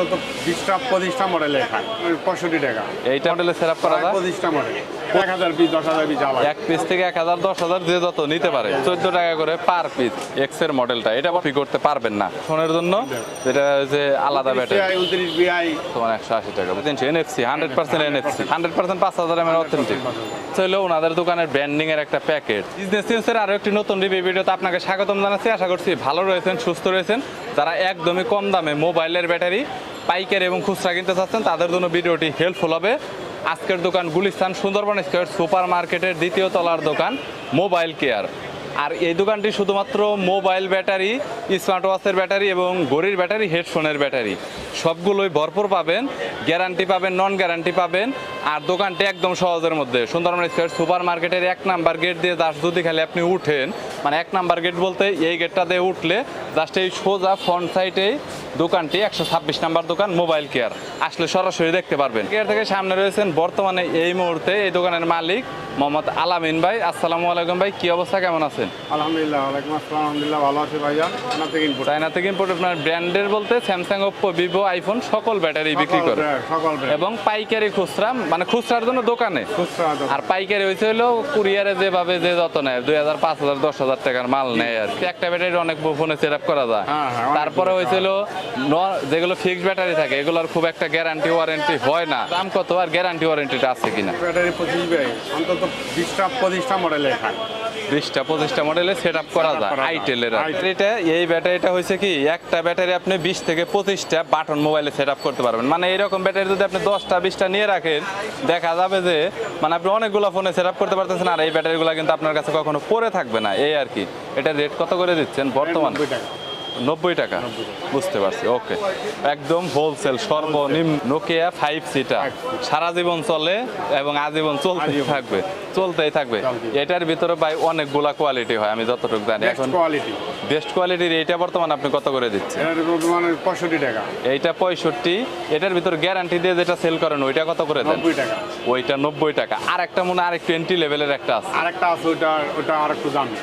অন্তত বিশটা পঁচিশটা মডেল খায়। পঁয়ষট্টি টাকা। এইটা মডেলে সেরাপ করা পঁচিশটা মডেল এক হাজার পিস দশ হাজার পিস আলাদা এক পিস থেকে এক হাজার দশ হাজার যে যত নিতে পারে। চোদ্দ টাকা করে পার পিস এক্সের মডেলটা এটা আপনি করতে পারবেন না। ফোনের জন্য যেটা হচ্ছে আলাদা ব্যাটারি উনত্রিশ বিআই তোমার একশো আশি টাকা। বুঝছেন? NFC hundred percent NFC hundred percent পাঁচ হাজার এমএর অথেন্টিক হলো ওনাদের দোকানের ব্র্যান্ডিং এর একটা প্যাকেট বিজনেস সেন্সের আরও একটি নতুন রিভিউ ভিডিওতে আপনাকে স্বাগতম জানাচ্ছি। আশা করছি ভালো রয়েছেন সুস্থ রয়েছেন। যারা একদমই কম দামে মোবাইলের ব্যাটারি পাইকারি এবং খুচরা কিনতে চাচ্ছেন তাদের জন্য ভিডিওটি হেল্পফুল হবে। আজকের দোকান গুলিস্তান সুন্দরবন স্কোয়ার সুপার মার্কেটের দ্বিতীয় তলার দোকান, মোবাইল কেয়ার। আর এই দোকানটি শুধুমাত্র মোবাইল ব্যাটারি স্মার্ট ওয়াচের ব্যাটারি এবং ঘড়ির ব্যাটারি, হেডফোনের ব্যাটারি। সবগুলোই ভরপুর পাবেন গ্যারান্টি পাবেন নন গ্যারান্টি পাবেন আর দোকানটি একদম সহজের মধ্যে। সুন্দরবন স্কোয়ার সুপার মার্কেটের এক নাম্বার গেট দিয়ে জাস্ট যদি খালি আপনি উঠেন মানে এক নাম্বার গেট বলতে এই গেটটা দিয়ে উঠলে জাস্ট এই সোজা ফ্রন্ট সাইডেই দোকানটি একশো ছাব্বিশ নাম্বার দোকান মোবাইল কেয়ার আসলে সরাসরি দেখতে পারবেন। কেয়ার থেকে সামনে রয়েছেন বর্তমানে এই মুহূর্তে এই দোকানের মালিক মোহাম্মদ আলামিন ভাই। আসসালামু আলাইকুম ভাই কি অবস্থা কেমন আছেন? আলহামদুলিল্লাহ ওয়ালাইকুম আসসালাম আলহামদুলিল্লাহ ভালো আছি আপনার থেকে ইনপুট চায়না থেকে ইম্পোর্ট আপনার ব্র্যান্ডের বলতে স্যামসাং ওপ্পো ভিভো আইফোন সকল ব্যাটারি বিক্রি করে। সকল এবং পাইকারি খুচরা মানে খুচরার জন্য দোকানে। আর পাইকারি হয়েছে হলো কুরিয়ারে যেভাবে যে যত নেয় দুই হাজার পাঁচ হাজার দশ হাজার টাকার মাল নেয় আর একটা ব্যাটারি অনেক ফোনে সেট আপ করা যায়। হ্যাঁ, হ্যাঁ, তারপরে হয়েছিল যেগুলো ফিক্সড ব্যাটারি থাকে এগুলোর খুব একটা গ্যারান্টি ওয়ারেন্টি হয় না। দাম কত আর গ্যারান্টি ওয়ারেন্টিটা আছে কিনা? ব্যাটারি পঁচিশ অন্তত বিশটা পঁচিশটা মডেল খায়। বিশটা পঁচিশটা মডেলে সেট আপ করা যায়। আইটেলের। ব্যাটারিটা এই ব্যাটারিটা হয়েছে কি একটা ব্যাটারি আপনি বিশ থেকে পঁচিশটা বাটন মোবাইলে সেট আপ করতে পারবেন। মানে এরকম ব্যাটারি যদি আপনি দশটা বিশটা নিয়ে রাখেন দেখা যাবে যে মানে আপনি অনেকগুলো ফোনে সেট আপ করতে পারতেছেন আর এই ব্যাটারিগুলো কিন্তু আপনার কাছে কখনো পরে থাকবে না। এই আর কি। এটা রেট কত করে দিচ্ছেন বর্তমানে? নব্বই টাকা? বুঝতে পারছি ওকে। একদম হোলসেল সর্বনিম্ন নোকিয়া ফাইভ সিটা সারা জীবন চলে এবং আজীবন চলতেই থাকবে চলতেই থাকবে। এটার ভিতরে ভাই অনেকগুলা কোয়ালিটি হয় আমি যতটুকু জানি। এখন কোয়ালিটি বেস্ট কোয়ালিটির এইটা বর্তমানে আপনি কত করে দিচ্ছেন? বর্তমানে পঁয়ষট্টি টাকা। এইটা পঁয়ষট্টি এটার ভিতরে গ্যারান্টি দিয়ে যেটা সেল করেন ওইটা কত করে দেন? ওইটা নব্বই টাকা। আর একটা মনে হয় আরেক টোয়েন্টি লেভেলের একটা আছে। আরেকটা আছে ওইটা ওটা আর একটু দামি।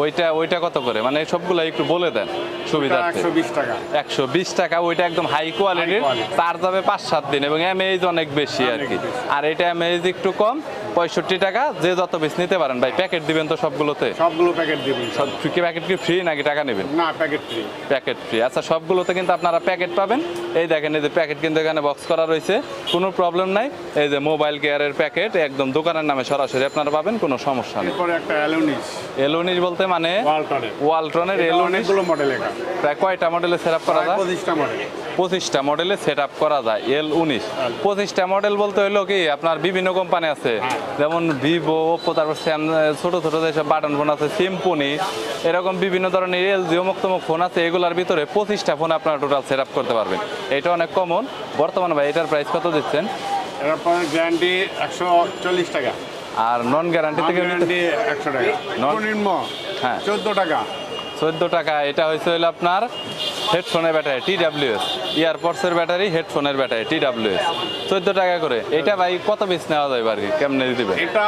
ওইটা ওইটা কত করে? মানে সবগুলো একটু বলে দেন সুবিধা একশো বিশ টাকা। একশো বিশ টাকা ওইটা একদম হাই কোয়ালিটির তার যাবে পাঁচ সাত দিন এবং এমএইজ অনেক বেশি আর কি। আর এটা এমএইজ একটু কম পঁয়ষট্টি টাকা যে যত পিস নিতে পারেন ভাই প্যাকেট দিবেন তো সবগুলোতে? সবগুলো প্যাকেট দিবেন সব। কি প্যাকেট কি ফ্রি নাকি টাকা নেবেন? না প্যাকেট ফ্রি প্যাকেট ফ্রি আচ্ছা সবগুলোতে কিন্তু আপনারা প্যাকেট পাবেন। এই দেখেন এই যে প্যাকেট কিন্তু এখানে বক্স করা রয়েছে। কোনো প্রবলেম নাই। এই যে মোবাইল কেয়ারের প্যাকেট একদম দোকানের নামে সরাসরি আপনারা পাবেন কোনো সমস্যা নেই। এরপরে একটা অ্যালুনিস এলোনির বলতে মানে? ওয়ালটনের এটা এলোনিস অনেকগুলো মডেল এখানে। প্রায় কয়টা মডেলে সেট আপ করা যায়? পঁচিশটা মডেল পঁচিশটা মডেলে সেট আপ করা যায় এল উনিশ পঁচিশটা মডেল বলতে হইল কি আপনার বিভিন্ন কোম্পানি আছে। হ্যাঁ। যেমন ভিভো ওপো তারপর স্যাম ছোট ছোট যেসব বাটন ফোন আছে সিম্পনি এরকম বিভিন্ন ধরনের এল জিও মুক্তমুখ ফোন আছে এগুলোর ভিতরে পঁচিশটা ফোন আপনারা টোটাল সেট আপ করতে পারবেন। এটা অনেক কমন বর্তমান ভাই এটার প্রাইস কত দিচ্ছেন? গ্যারান্টি একশো চল্লিশ টাকা। আর নন গ্যারান্টি থেকে একশো টাকা। সর্বনিম্ন হ্যাঁ। চোদ্দ টাকা। চোদ্দ টাকা এটা হয়েছে হলো আপনার হেডফোনের ব্যাটারি টি ডাব্লিউএস ইয়ারপডসের ব্যাটারি হেডফোনের ব্যাটারি টি ডাব্লিউএস চোদ্দ টাকা করে। এটা ভাই কত পিস নেওয়া যায় আর কি কেমনে দিবে? এটা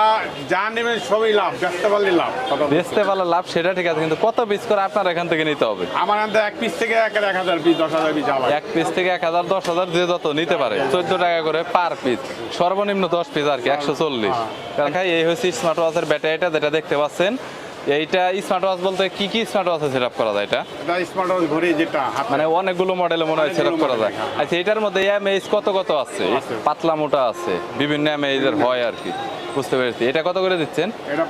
যা নেবেন সবই লাভ ব্যস্ত পারলে লাভ। বেচতে পারলে লাভ সেটা ঠিক আছে কিন্তু কত পিস করে আপনার এখান থেকে নিতে হবে? আমার আনতে এক পিস থেকে এক এক হাজার পিস দশ হাজার পিস এক পিস থেকে এক হাজার দশ হাজার যে যত নিতে পারে। চোদ্দ টাকা করে পার পিস সর্বনিম্ন দশ পিস আর কি একশো চল্লিশ। এই হচ্ছে স্মার্ট ওয়াচের ব্যাটারিটা যেটা দেখতে পাচ্ছেন। এইটা স্মার্ট ওয়াচ বলতে কি কি স্মার্ট ওয়াচে সেট আপ করা যায় এটা? এটা স্মার্ট ওয়াচ ঘড়ি যেটা মানে অনেকগুলো মডেলে মনে হয় সেট আপ করা যায়। আচ্ছা এটার মধ্যে এমএইজ কত কত আছে? আছে। পাতলা মোটা আছে? বিভিন্ন এমএইজের হয় আর কি। বুঝতে পেরেছি। এটা কত করে দিচ্ছেন? এটা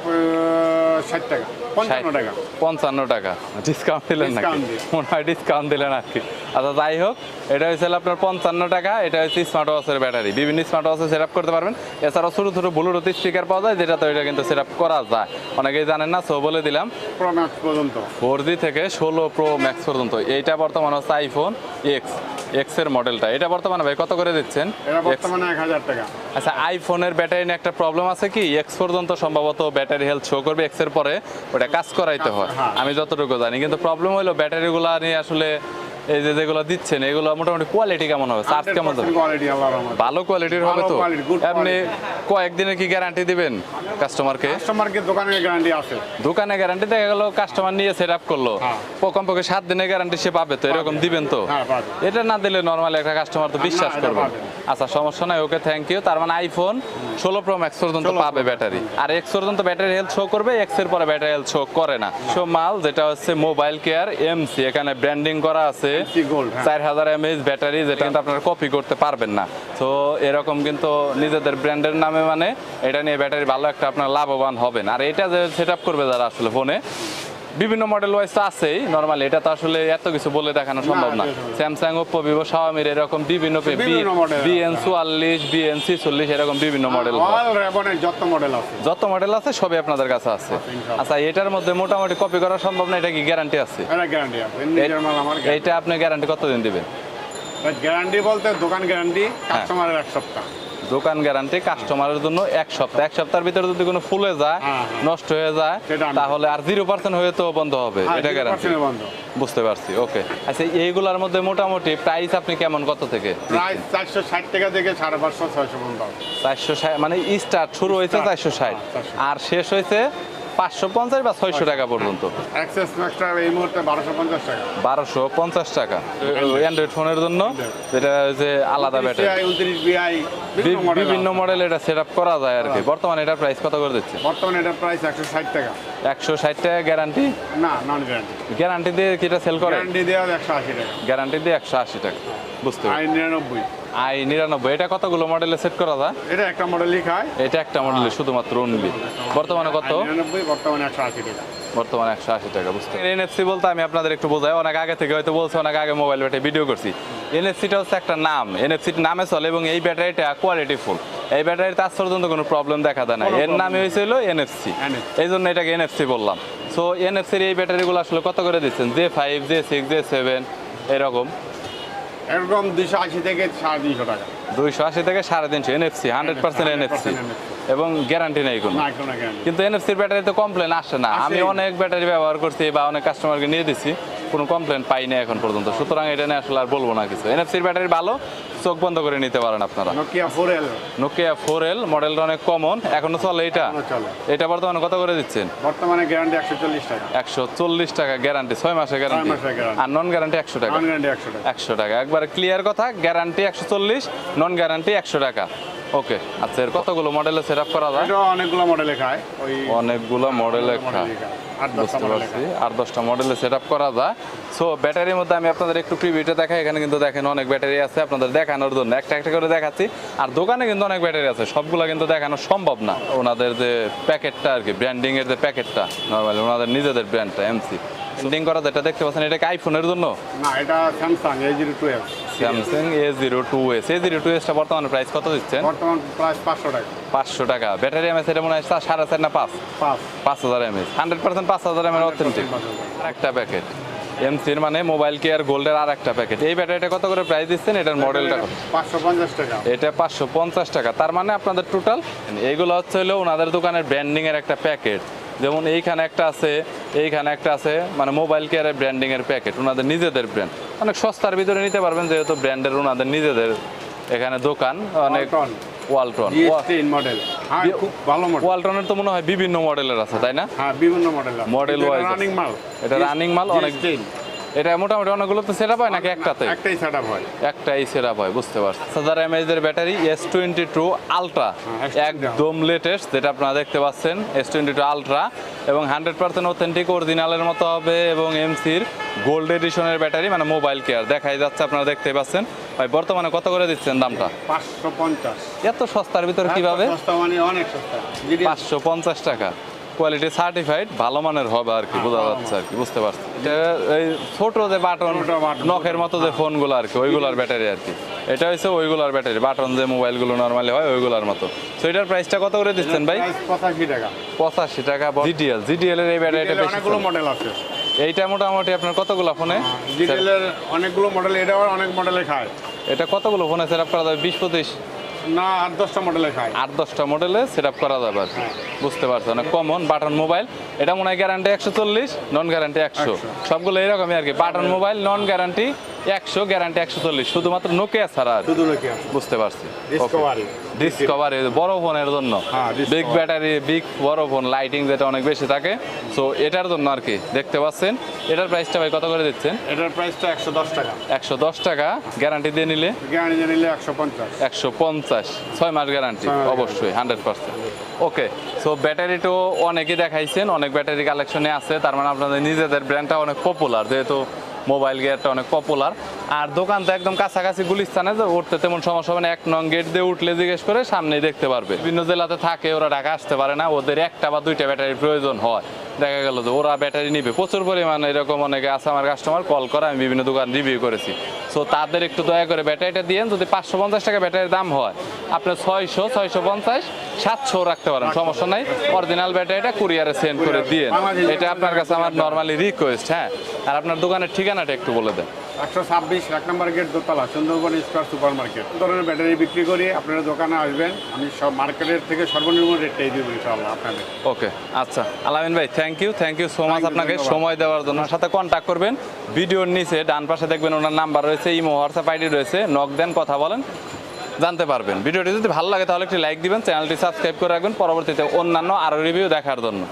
ষাট টাকা। পঞ্চান্ন টাকা। পঞ্চান্ন টাকা। ডিসকাউন্ট দিলেন নাকি? মনে হয় ডিসকাউন্ট দিলেন আর কি। আচ্ছা যাই হোক এটা হচ্ছে আপনার পঞ্চান্ন টাকা এটা হচ্ছে স্মার্ট ওয়াচের ব্যাটারি বিভিন্ন স্মার্ট ওয়াচে সেট করতে পারবেন। এছাড়াও ছোটো ছোটো ব্লুটুথ স্পিকার পাওয়া যায় যেটা তো এটা কিন্তু সেট করা যায়। অনেকেই জানেন না সো বলে দিলাম। প্রো ম্যাক্স পর্যন্ত। ফোর জি থেকে ষোলো প্রো ম্যাক্স পর্যন্ত। এইটা বর্তমানে হচ্ছে আইফোন এক্স এক্সের মডেলটা এটা বর্তমানে ভাই কত করে দিচ্ছেন? এটা বর্তমানে এক হাজার টাকা। আচ্ছা আইফোনের ব্যাটারি নিয়ে একটা প্রবলেম আছে কি? এক্স পর্যন্ত সম্ভবত ব্যাটারি হেলথ শো করবে এক্সের পরে। ওটা কাজ করাইতে হয়। হ্যাঁ। আমি যতটুকু জানি কিন্তু প্রবলেম হলো ব্যাটারিগুলো নিয়ে আসলে এই যে যেগুলো দিচ্ছেন এগুলো মোটামুটি কোয়ালিটি কেমন হবে? চার্জ কেমন হবে ভালো কোয়ালিটির হবে তো? আপনি কয়েকদিনের কি গ্যারান্টি দিবেন কাস্টমারকে কাস্টমারকে দোকানের গ্যারান্টি আছে। দোকানে গ্যারান্টি দেখা গেল কাস্টমার নিয়ে সেট আপ করল। হ্যাঁ। কমপক্ষে সাত দিনের গ্যারান্টি সে পাবে তো এরকম দিবেন তো? হ্যাঁ, এটা না দিলে নর্মালি একটা কাস্টমার তো বিশ্বাস এটা করবে। আচ্ছা সমস্যা নাই ওকে থ্যাংক ইউ তার মানে আইফোন ষোলো প্রো ম্যাক্স পর্যন্ত 16 পাবে ব্যাটারি। আর এক্স পর্যন্ত ব্যাটারি হেলথ শো করবে এক্সের পরে ব্যাটারি হেলথ শো করে না। সো মাল যেটা হচ্ছে মোবাইল কেয়ার এমসি এখানে ব্র্যান্ডিং করা আছে। হ্যাঁ। চার হাজার এমএইচ ব্যাটারি যেটা কিন্তু আপনারা কপি করতে পারবেন না। তো এরকম কিন্তু নিজেদের ব্র্যান্ডের নামে মানে এটা নিয়ে ব্যাটারি ভালো একটা আপনার লাভবান হবেন। আর এটা যে সেট করবে যারা আসলে ফোনে বিভিন্ন মডেল ওয়াইজ তো আছেই নর্মালি এটা তো আসলে এত কিছু বলে দেখানো সম্ভব না। স্যামসাং ওপ্পো ভিভো শাওমির এরকম বিভিন্ন বিএন। চুয়াল্লিশ বিএন ছিচল্লিশ এরকম বিভিন্ন মডেল যত মডেল আছে। যত মডেল আছে সবই আপনাদের কাছে আছে। আচ্ছা এটার মধ্যে মোটামুটি কপি করা সম্ভব না? এটা কি গ্যারান্টি আছে? এটা আপনি গ্যারান্টি কতদিন দিবেন? গ্যারান্টি বলতে দোকান গ্যারান্টি। কাস্টমারের এক সপ্তাহ। দোকান গ্যারান্টি কাস্টমারের জন্য এক সপ্তাহ। এক সপ্তাহের ভিতরে যদি কোনো ফুলে যায় হ্যাঁ, হ্যাঁ। নষ্ট হয়ে যায় তাহলে আর জিরো পার্সেন্ট হয়ে তো বন্ধ হবে। হ্যাঁ, এটা গ্যারান্টি বুঝতে পারছি ওকে আচ্ছা এইগুলোর মধ্যে মোটামুটি প্রাইস আপনি কেমন কত থেকে প্রাইস চারশো ষাট টাকা থেকে সাড়ে পাঁচশো ছয়শো পর্যন্ত চারশো ষাট মানে স্টার্ট শুরু হয়েছে চারশো ষাট। হ্যাঁ, 460 আর শেষ হয়েছে পাঁচশো পঞ্চাশ বা ছয়শো টাকা পর্যন্ত। অ্যাক্সেস ম্যাক্সটা এই মুহূর্তে বারোশো পঞ্চাশ টাকা। বারোশো পঞ্চাশ টাকা। অ্যান্ড্রয়েড ফোনের জন্য যেটা হচ্ছে আলাদা ব্যাটারি বিভিন্ন মডেল এটা সেট আপ করা যায় আর কি। বর্তমানে এটার প্রাইস কত করে দিচ্ছে? বর্তমানে এটার প্রাইস একশো ষাট টাকা। একশো ষাট টাকা গ্যারান্টি না নন গ্যারান্টি গ্যারান্টি দিয়ে কি এটা সেল করে? গ্যারান্টি দেওয়া একশো আশি টাকা। গ্যারান্টি দিয়ে একশো আশি টাকা। বুঝতে আই নিরানব্বই। আই নিরানব্বই। এটা কতগুলো মডেলে সেট করা যায়? এটা একটা মডেলই খায় এটা একটা মডেলে শুধুমাত্র অনলি বর্তমানে কত? বর্তমানে একশো আশি টাকা। বর্তমানে একশো আশি টাকা বুঝতে এনএফসি বলতে আমি আপনাদের একটু বোঝাই অনেক আগে থেকে হয়তো বলছি অনেক আগে মোবাইল ব্যাটারি ভিডিও করছি। এনএফসিটা হচ্ছে একটা নাম। এনএফসির নামে চলে এবং এই ব্যাটারিটা কোয়ালিটি ফুল এই ব্যাটারিতে আজ পর্যন্ত কোনো প্রবলেম দেখা দেয় না এর নামে হয়েছিল এনএফসি এই জন্য এটাকে এনএফসি বললাম। সো এনএফসির এই ব্যাটারিগুলো আসলে কত করে দিচ্ছেন? J five J six J seven এরকম। এরকম দুইশো আশি থেকে সাড়ে তিনশো টাকা। দুইশো আশি থেকে সাড়ে তিনশো এনএফসি হান্ড্রেড পার্সেন্ট এনএফসি এবং গ্যারান্টি নেই কোনো। কিন্তু এনএফসির ব্যাটারিতে কমপ্লেন আসে না। আমি অনেক ব্যাটারি ব্যবহার করছি বা অনেক কাস্টমারকে নিয়ে দিছি। কোনো কমপ্লেন পাইনি এখন পর্যন্ত। সুতরাং এটা নিয়ে আসলে আর বলব না কিছু। এনএফসির ব্যাটারি ভালো। চোখ বন্ধ করে নিতে পারেন আপনারা। Nokia four L Nokia four L মডেলটা অনেক কমন এখনও চলে এটা? এটা বর্তমানে কত করে দিচ্ছেন? বর্তমানে গ্যারান্টি একশো চল্লিশ টাকা। একশো চল্লিশ টাকা গ্যারান্টি ছয় মাসের গ্যারান্টি আর নন গ্যারান্টি একশো টাকা? একশো টাকা। একবার ক্লিয়ার কথা গ্যারান্টি একশো চল্লিশ নন গ্যারান্টি একশো টাকা। ওকে আচ্ছা এর কতগুলো মডেলে সেট আপ করা যায়? অনেকগুলো মডেলে খায়। ওই অনেকগুলো মডেলে খায়। বুঝতে পারছি। আর দশটা মডেলে সেট করা যায়। সো ব্যাটারির মধ্যে আমি আপনাদের একটু প্রিভিউটা দেখাই। এখানে কিন্তু দেখেন অনেক ব্যাটারি আছে আপনাদের দেখানোর জন্য। একটা একটা করে দেখাচ্ছি। আর দোকানে কিন্তু অনেক ব্যাটারি আছে। সবগুলো কিন্তু দেখানো সম্ভব না। ওনাদের যে প্যাকেটটা আর কি ব্র্যান্ডিং এর যে প্যাকেটটা নর্মালি ওনাদের নিজেদের ব্র্যান্ডটা এমসি ব্র্যান্ডিং করা যেটা দেখতে পাচ্ছেন এটা কি আইফোনের জন্য? না এটা Samsung A zero two S Samsung A zero two S A zero two এসটা বর্তমানে প্রাইস কত দিচ্ছেন? বর্তমান প্রাইস পাঁচশো টাকা। পাঁচশো টাকা। ব্যাটারি এমএস এটা মনে হয় সাড়ে চার না পাঁচ? পাঁচ। হাজার এমএস হান্ড্রেড পার্সেন্ট পাঁচ হাজার এমএর অথেন্টিক আর একটা প্যাকেট এমসির মানে মোবাইল কেয়ার গোল্ডের আর একটা প্যাকেট এই ব্যাটারিটা কত করে প্রাইস দিচ্ছেন? এটার মডেলটা কত? পাঁচশো পঞ্চাশ টাকা। এটা পাঁচশো পঞ্চাশ টাকা। তার মানে আপনাদের টোটাল এইগুলো হচ্ছে হলো ওনাদের দোকানের ব্র্যান্ডিং এর একটা প্যাকেট যেমন এইখানে একটা আছে এইখানে একটা আছে মানে মোবাইল কেয়ারের ব্র্যান্ডিং এর প্যাকেট ওনাদের নিজেদের ব্র্যান্ড অনেক সস্তার ভিতরে নিতে পারবেন যেহেতু ব্র্যান্ডের ওনাদের নিজেদের এখানে দোকান অনেক। ওয়ালটন মডেল হ্যাঁ খুব ভালো মডেল ওয়ালটনের তো মনে হয় বিভিন্ন মডেলের আছে তাই না? হ্যাঁ বিভিন্ন মডেল মডেল রানিং মাল। এটা রানিং মাল অনেক এটা মোটামুটি অনেকগুলো তো সেট হয় নাকি একটাতে? একটাই সেট আপ হয়। একটাই সেট হয় বুঝতে পারছি। সাদার এমএইচ এর battery S twenty two ultra S22 একদম লেটেস্ট যেটা আপনারা দেখতে পাচ্ছেন এস টোয়েন্টি টু আলট্রা এবং হান্ড্রেড পার্সেন্ট অথেন্টিক অরিজিনালের মতো হবে এবং এমসির গোল্ড এডিশনের ব্যাটারি মানে মোবাইল কেয়ার দেখাই যাচ্ছে আপনারা দেখতে পাচ্ছেন। ভাই বর্তমানে কত করে দিচ্ছেন দামটা? পাঁচশো পঞ্চাশ। এত সস্তার ভিতরে কীভাবে? সস্তা মানে অনেক সস্তা। জিডি পাঁচশো পঞ্চাশ টাকা। কোয়ালিটি সার্টিফাইড ভালো মানের হবে আর কি বোঝা যাচ্ছে আর কি বুঝতে পারছি। এই ছোট যে বাটন নখের মতো যে ফোনগুলো আর কি ওইগুলার ব্যাটারি আর কি। এটা হচ্ছে ওইগুলার ব্যাটারি বাটন যে মোবাইলগুলো নর্মালি হয় ওইগুলার মতো। তো এটার প্রাইসটা কত করে দিচ্ছেন ভাই? পঁচাশি টাকা। পঁচাশি টাকা জিটিএল। জিটিএল এর এই ব্যাটারিটা জিডিএল অনেকগুলো মডেল আছে। এইটা মোটামুটি আপনার কতগুলো ফোনে জিডিএল এর অনেকগুলো মডেল এটা আবার অনেক মডেলে খায়। এটা কতগুলো ফোনে সেট আপ করা যাবে বিশ পঁচিশ না আট দশটা মডেলে খায় আট দশটা মডেলে সেট আপ করা যাবে আর কি। হ্যাঁ। বুঝতে পারছ না? কমন বাটন মোবাইল এটা মনে হয় গ্যারান্টি একশো চল্লিশ নন গ্যারান্টি একশো। সবগুলো এরকমই আর কি। বাটন মোবাইল নন গ্যারান্টি একশো গ্যারান্টি একশো চল্লিশ শুধুমাত্র নোকিয়া ছাড়া শুধু বুঝতে পারছি। ডিসকভারি ডিসকভারি বড় ফোনের জন্য। বিগ ব্যাটারি বিগ বড় ফোন লাইটিং যেটা অনেক বেশি থাকে। সো এটার জন্য আর কি দেখতে পাচ্ছেন। এটার প্রাইসটা ভাই কত করে দিচ্ছেন? এটার প্রাইসটা একশো দশ টাকা। একশো দশ টাকা গ্যারান্টি দিয়ে নিলে? গ্যারান্টি নিলে একশো পঞ্চাশ। একশো পঞ্চাশ। ছয় মাস গ্যারান্টি অবশ্যই হান্ড্রেড পার্সেন্ট ওকে সো ব্যাটারিটাও অনেকেই দেখাইছেন অনেক ব্যাটারি কালেকশনে আছে। তার মানে আপনাদের নিজেদের ব্র্যান্ডটা অনেক পপুলার যেহেতু মোবাইল গিয়ারটা অনেক পপুলার আর দোকান তো একদম কাছাকাছি গুলিস্তানে যে উঠতে তেমন সমস্যা হবে না। এক নং গেট দিয়ে উঠলে জিজ্ঞেস করে সামনেই দেখতে পারবে। বিভিন্ন জেলাতে থাকে, ওরা ঢাকা আসতে পারে না। ওদের একটা বা দুইটা ব্যাটারির প্রয়োজন হয়। দেখা গেল যে ওরা ব্যাটারি নিবে। প্রচুর পরিমাণে এরকম অনেকে আছে আমার কাস্টমার কল করে, আমি বিভিন্ন দোকান রিভিউ করেছি। সো তাদের একটু দয়া করে ব্যাটারিটা দিয়ে যদি পাঁচশো পঞ্চাশ টাকা ব্যাটারির দাম হয়, আপনার ছয়শো ছয়শো পঞ্চাশ, সাতশো রাখতে পারেন, সমস্যা নাই। অরিজিনাল ব্যাটারিটা কুরিয়ারে সেন্ড করে দিয়ে এটা আপনার কাছে আমার নর্মালি রিকোয়েস্ট হ্যাঁ। আর আপনার দোকানের ঠিকানাটা একটু বলে দেন। একশো ছাব্বিশ এক নম্বর গেট দোতলা সুন্দরবন স্কোয়ার সুপার মার্কেট ধরনের ব্যাটারি বিক্রি করি আপনারা দোকানে আসবেন আমি সব মার্কেটের থেকে সর্বনিম্ন রেটটাই দিব ইনশাল্লাহ আপনাদের। ওকে আচ্ছা। আলামিন ভাই thank you thank you so much আপনাকে সময় দেওয়ার জন্য। সাথে কন্ট্যাক্ট করবেন। ভিডিওর নিচে ডান পাশে দেখবেন ওনার নাম্বার রয়েছে ইমো হোয়াটসঅ্যাপ আইডি রয়েছে। নক দেন কথা বলেন জানতে পারবেন। ভিডিওটি যদি ভালো লাগে তাহলে একটি লাইক দিবেন চ্যানেলটি সাবস্ক্রাইব করে রাখবেন। পরবর্তীতে অন্যান্য আরও রিভিউ দেখার জন্য।